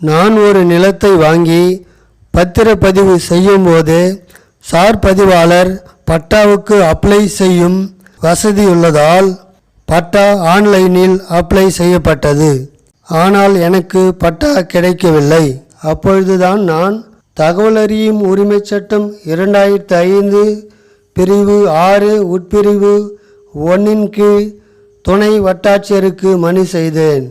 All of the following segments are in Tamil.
நான் ஒரு நிலத்தை வாங்கி பத்திரப்பதிவு செய்யும்போது சார் பதிவாளர் பட்டாவுக்கு அப்ளை செய்யும் வசதி உள்ளதால் பட்டா ஆன்லைனில் அப்ளை செய்யப்பட்டது. ஆனால் எனக்கு பட்டா கிடைக்கவில்லை. அப்பொழுதுதான் நான் தகவலறியும் உரிமைச் சட்டம் இரண்டாயிரத்து ஐந்து பிரிவு ஆறு உட்பிரிவு ஒன்றின் கீழ் துணை வட்டாட்சியருக்கு மனு செய்தேன்.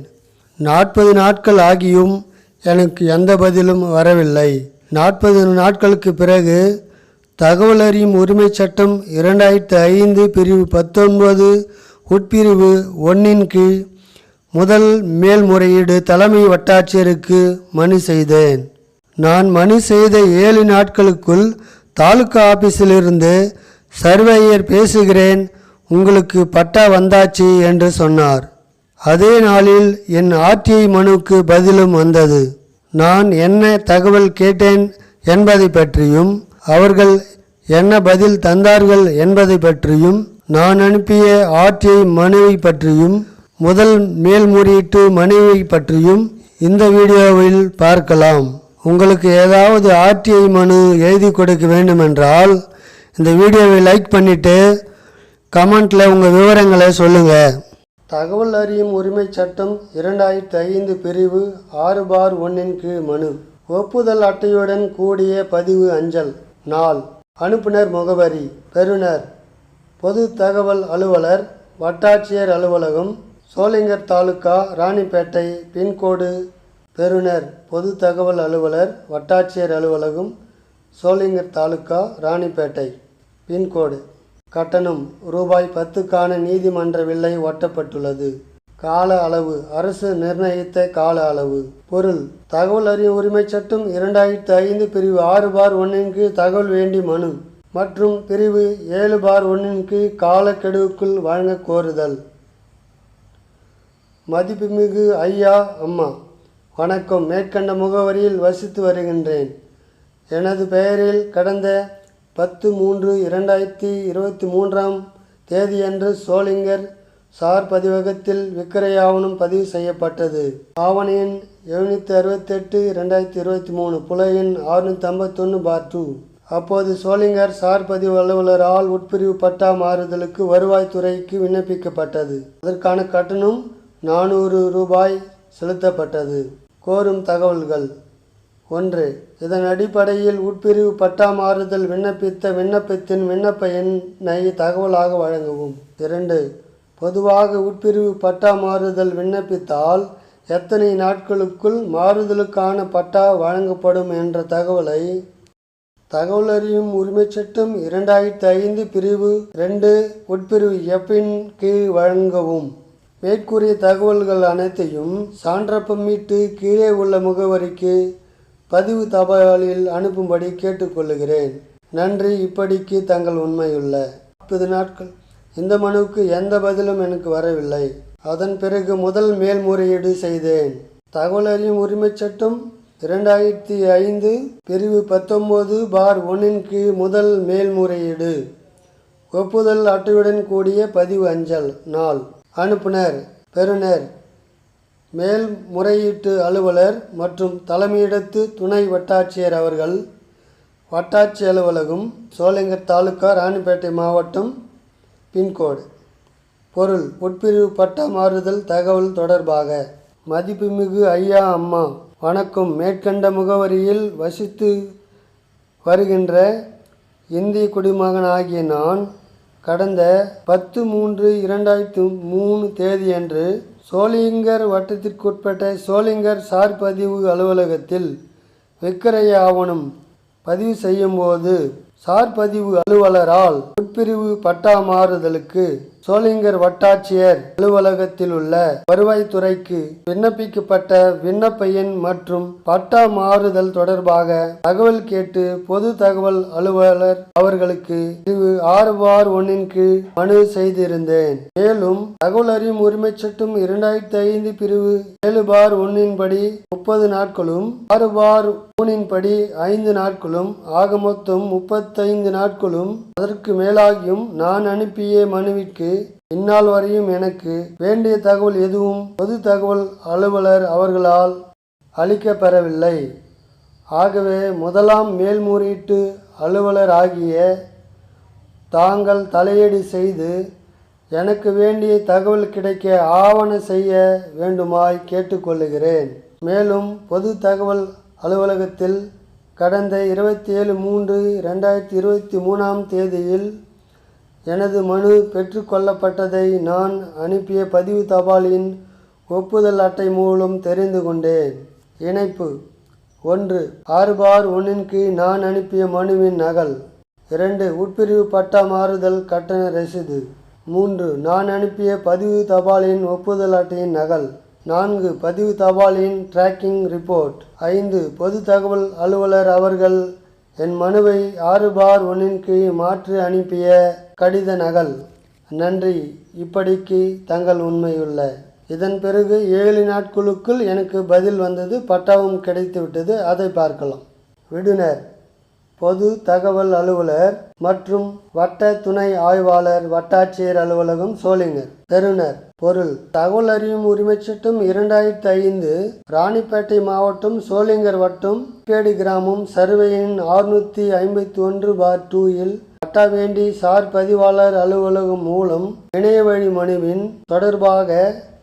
நாற்பது நாட்கள் ஆகியும் எனக்கு எந்த பதிலும் வரவில்லை. நாற்பது நாட்களுக்கு பிறகு தகவல் அறியும் உரிமைச் சட்டம் இரண்டாயிரத்து ஐந்து பிரிவு பத்தொன்பது உட்பிரிவு ஒன்றின் கீழ் முதல் மேல்முறையீடு தலைமை வட்டாட்சியருக்கு மனு செய்தேன். நான் மனு செய்த ஏழு நாட்களுக்குள் தாலுகா ஆபீஸிலிருந்து சர்வேயர் பேசுகிறேன். உங்களுக்கு பட்டா வந்தாச்சு என்று சொன்னார். அதே நாளில் என் ஆர்டிஐ மனுவுக்கு பதிலும் வந்தது. நான் என்ன தகவல் கேட்டேன் என்பதை பற்றியும் அவர்கள் என்ன பதில் தந்தார்கள் என்பதை பற்றியும் நான் அனுப்பிய ஆர்டிஐ மனுவை பற்றியும் முதல் மேல்முறையீட்டு மனுவை பற்றியும் இந்த வீடியோவில் பார்க்கலாம். உங்களுக்கு ஏதாவது ஆர்டிஐ மனு எழுதி கொடுக்க வேண்டுமென்றால் இந்த வீடியோவை லைக் பண்ணிவிட்டு கமெண்ட்டில் உங்கள் விவரங்களை சொல்லுங்கள் தகவல் அறியும் உரிமைச் சட்டம் இரண்டாயிரத்தி ஐந்து பிரிவு ஆறு பார் ஒன்றின் கீழ் மனு. ஒப்புதல் அட்டையுடன் கூடிய பதிவு அஞ்சல். நாள். அனுப்புனர் முகவரி. பெறுநர். பொது தகவல் அலுவலர் வட்டாட்சியர் அலுவலகம் சோளிங்கர் தாலுகா ராணிப்பேட்டை பின்கோடு. பெறுநர். பொது தகவல் அலுவலர் வட்டாட்சியர் அலுவலகம் சோளிங்கர் தாலுகா ராணிப்பேட்டை. பின்கோடு. கட்டணம் ரூபாய் பத்துக்கான நீதிமன்ற வில்லை ஒட்டப்பட்டுள்ளது. கால அளவு அரசு நிர்ணயித்த கால அளவு. பொருள் தகவல் அறியும் உரிமைச் சட்டம் இரண்டாயிரத்து ஐந்து பிரிவு ஆறு பார் ஒன்றின் கீழ் தகவல் வேண்டி மனு மற்றும் பிரிவு ஏழு பார் ஒன்றின் கீழ் காலக்கெடுவுக்குள் வழங்க கோருதல். மதிப்புமிகு ஐயா அம்மா வணக்கம். மேற்கண்ட முகவரியில் வசித்து வருகின்றேன். எனது பெயரில் கடந்த பத்து மூன்று இரண்டாயிரத்தி இருபத்தி மூன்றாம் தேதியன்று சோளிங்கர் சார் பதிவகத்தில் விக்கிரை ஆவணம் பதிவு செய்யப்பட்டது. ஆவண எண் எழுநூற்றி அறுபத்தெட்டு ரெண்டாயிரத்தி இருபத்தி மூணு புல எண் அறுநூற்றி ஐம்பத்தொன்று பார் டூ. அப்போது சோளிங்கர் சார் பதிவு அலுவலரால் உட்பிரிவு பட்டா மாறுதலுக்கு வருவாய்த்துறைக்கு விண்ணப்பிக்கப்பட்டது. அதற்கான கட்டணம் நானூறு ரூபாய் செலுத்தப்பட்டது. கோரும் தகவல்கள். ஒன்று இதன் அடிப்படையில் உட்பிரிவு பட்டா மாறுதல் விண்ணப்பித்த விண்ணப்பத்தின் விண்ணப்ப எண்ணை தகவலாக வழங்கவும். இரண்டு பொதுவாக உட்பிரிவு பட்டா மாறுதல் விண்ணப்பித்தால் எத்தனை நாட்களுக்குள் மாறுதலுக்கான பட்டா வழங்கப்படும் என்ற தகவலை தகவல் அறியும் உரிமைச் சட்டம் இரண்டாயிரத்தி ஐந்து பிரிவு ரெண்டு உட்பிரிவு எஃப்பின் கீழ் வழங்கவும். மேற்கூறிய தகவல்கள் அனைத்தையும் சான்றப்பம் மீட்டு கீழே உள்ள முகவரிக்கு பதிவு தபாலில் அனுப்பும்படி கேட்டுக்கொள்கிறேன் நன்றி இப்படிக்கு தங்கள் உண்மையுள்ள. முப்பது நாட்கள். இந்த மனுவுக்கு எந்த பதிலும் எனக்கு வரவில்லை. அதன் பிறகு முதல் மேல்முறையீடு செய்தேன். தகவல் அறியும் உரிமைச் சட்டம் இரண்டாயிரத்தி ஐந்து பிரிவு பத்தொம்போது பார் ஒன்றின் கீழ் முதல் மேல்முறையீடு. ஒப்புதல் அட்டையுடன் கூடிய பதிவு அஞ்சல் நாள். அனுப்புனர் பெறுநர் மேல்முறையீட்டு அலுவலர் மற்றும் தலைமையிடத்து துணை வட்டாட்சியர் அவர்கள் வட்டாட்சி அலுவலகம் சோளிங்கர் தாலுக்கா ராணிப்பேட்டை மாவட்டம் பின்கோடு. பொருள் உட்பிரிவு பட்டா மாறுதல் தகவல் தொடர்பாக. மதிப்புமிகு ஐயா அம்மா வணக்கம். மேற்கண்ட முகவரியில் வசித்து வருகின்ற இந்திய குடிமகன் ஆகிய நான் கடந்த பத்து மூன்று இரண்டாயிரத்து மூணு தேதியன்று சோளிங்கர் வட்டத்திற்குட்பட்ட சோளிங்கர் சார் பதிவு அலுவலகத்தில் விக்கிரய ஆவணம் பதிவு செய்யும்போது சார் பதிவு அலுவலரால் உட்பிரிவு பட்டா மாறுதலுக்கு சோளிங்கர் வட்டாட்சியர் அலுவலகத்தில் உள்ள வருவாய்த்துறைக்கு விண்ணப்பிக்கப்பட்ட விண்ணப்ப எண் மற்றும் பட்டா மாறுதல் தொடர்பாக தகவல் கேட்டு பொது தகவல் அலுவலர் அவர்களுக்கு இது ஆறு பார் ஒன்னின் கீழ் மனு செய்திருந்தேன். மேலும் தகவல் அறியும் உரிமை சட்டம் இரண்டாயிரத்தி ஐந்து பிரிவு ஏழு பார் ஒன்னின் படி முப்பது நாட்களும் ஆறு பார் படி ஐந்து நாட்களும் ஆக மொத்தம் முப்பத்தைந்து நாட்களும் அதற்கு மேலாகியும் நான் அனுப்பிய மனுவிற்கு இந்நாள் வரையும் எனக்கு வேண்டிய தகவல் எதுவும் பொது தகவல் அலுவலர் அவர்களால் அளிக்கப்பெறவில்லை. ஆகவே முதலாம் மேல்முறையீட்டு அலுவலர் ஆகிய தாங்கள் தலையீடு செய்து எனக்கு வேண்டிய தகவல் கிடைக்க ஆவண செய்ய வேண்டுமாய் கேட்டுக்கொள்ளுகிறேன். மேலும் பொது தகவல் அலுவலகத்தில் கடந்த இருபத்தி ஏழு மூன்று ரெண்டாயிரத்தி இருபத்தி மூணாம் தேதியில் எனது மனு பெற்றுக்கொள்ளப்பட்டதை நான் அனுப்பிய பதிவு தபாலின் ஒப்புதல் அட்டை மூலம் தெரிந்து கொண்டேன். இணைப்பு. ஒன்று. ஆறு பார் ஒன்றின் கீழ் நான் அனுப்பிய மனுவின் நகல். இரண்டு. உட்பிரிவு பட்டா மாறுதல் கட்டண ரசீது. மூன்று. நான் அனுப்பிய பதிவு தபாலின் ஒப்புதல் அட்டையின் நகல். நான்கு. பதிவு தபாலின் ட்ராக்கிங் ரிப்போர்ட். ஐந்து. பொது தகவல் அலுவலர் அவர்கள் என் மனுவை ஆறு பார் ஒன்றின் கீழ் மாற்றி அனுப்பிய கடித நகல். நன்றி. இப்படிக்கு தங்கள் உண்மையுள்ள இதன் பிறகு ஏழு நாட்களுக்குள் எனக்கு பதில் வந்தது பட்டாவும் கிடைத்துவிட்டது. அதை பார்க்கலாம். விடுனர். பொது தகவல் அலுவலர் மற்றும் வட்ட துணை ஆய்வாளர் வட்டாட்சியர் அலுவலகம் சோளிங்கர். பெறுநர். பொருள். தகவல் அறியும் உரிமைச் சட்டம் இரண்டாயிரத்தி ஐந்து ராணிப்பேட்டை மாவட்டம் சோளிங்கர் வட்டம் பேடி கிராமம் சர்வேயின் ஆறுநூற்றி ஐம்பத்தி ஒன்று பார் டூயில் பட்டாவேண்டி சார் பதிவாளர் அலுவலகம் மூலம் இணையவழி மனுவின் தொடர்பாக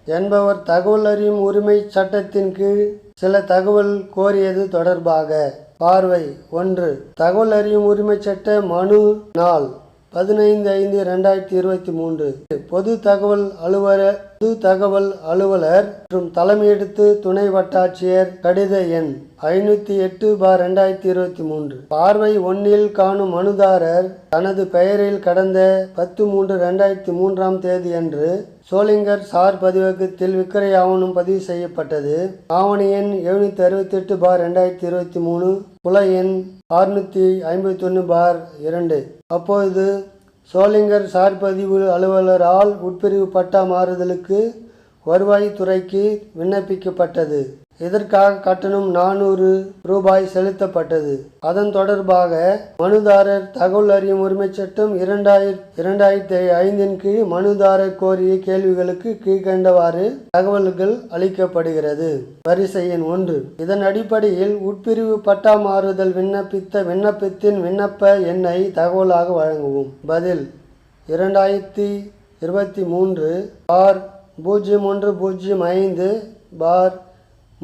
என்பவர் தகவல் அறியும் உரிமை சட்டத்தின் கீழ் சில தகவல் கோரியது தொடர்பாக. பார்வை ஒன்று. தகவல் அறியும் உரிமை சட்ட மனு நாள். பதினைந்து ஐந்து ரெண்டாயிரத்தி இருபத்தி மூன்று. பொது தகவல் அலுவலர் பொது தகவல் அலுவலர் மற்றும் தலைமையெடுத்து துணை வட்டாட்சியர் கடித எண் ஐநூத்தி எட்டு பார் ரெண்டாயிரத்தி இருபத்தி மூன்று. பார்வை ஒன்னில் காணும் மனுதாரர் தனது பெயரில் கடந்த பத்து மூன்று ரெண்டாயிரத்தி மூன்றாம் தேதி அன்று சோளிங்கர் சார் பதிவகத்தில் விக்கிரை ஆவணம் பதிவு செய்யப்பட்டது. ஆவண எண் எழுநூத்தி அறுபத்தி எட்டு பார் ரெண்டாயிரத்தி இருபத்தி மூணு. புல எண் அறுநூத்தி ஐம்பத்தி ஒன்று பார் இரண்டு. அப்பொழுது சோளிங்கர் சார்பதிவு அலுவலரால் உட்பிரிவு பட்டா மாறுதலுக்கு வருவாய்த்துறைக்கு விண்ணப்பிக்கப்பட்டது. இதற்காக கட்டணம் நானூறு ரூபாய் செலுத்தப்பட்டது? அதன் தொடர்பாக மனுதாரர் தகவல் அறியும் உரிமைச் சட்டம் இரண்டாயிரத்தி இரண்டாயிரத்தி ஐந்தின் கீழ் மனுதாரர் கோரிய கேள்விகளுக்கு கீழ்கண்டவாறு தகவல்கள் அளிக்கப்படுகிறது. வரிசை எண் ஒன்று. இதன் அடிப்படையில் உட்பிரிவு பட்டா மாறுதல் விண்ணப்பித்த விண்ணப்பத்தின் விண்ணப்ப எண்ணை தகவலாக வழங்கவும். பதில் இரண்டாயிரத்தி இருபத்தி மூன்று பார் பூஜ்ஜியம் ஒன்று பூஜ்ஜியம் ஐந்து பார்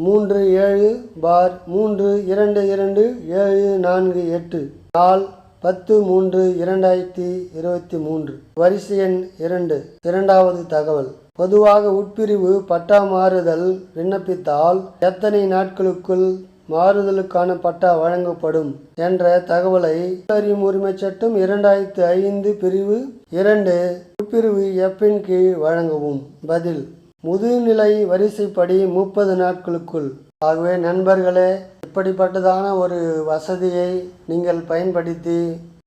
மூன்று ஏழு பார் மூன்று இரண்டு இரண்டு ஏழு நான்கு எட்டு. நாள் பத்து மூன்று இரண்டாயிரத்தி இருபத்தி மூன்று. வரிசை எண் இரண்டு. இரண்டாவது தகவல். பொதுவாக உட்பிரிவு பட்டா மாறுதல் விண்ணப்பித்தால் எத்தனை நாட்களுக்குள் மாறுதலுக்கான பட்டா வழங்கப்படும் என்ற தகவலை அறியும் உரிமை சட்டம் இரண்டாயிரத்து ஐந்து பிரிவு இரண்டு உட்பிரிவு எப்பின் கீழ் வழங்கவும். பதில் முதுநிலை வரிசைப்படி முப்பது நாட்களுக்குள். ஆகவே நண்பர்களே இப்படிப்பட்டதான ஒரு வசதியை நீங்கள் பயன்படுத்தி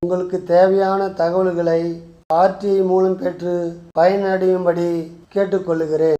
உங்களுக்கு தேவையான தகவல்களை ஆர்டிஐ மூலம் பெற்று பயனடையும்படி கேட்டுக்கொள்கிறேன்.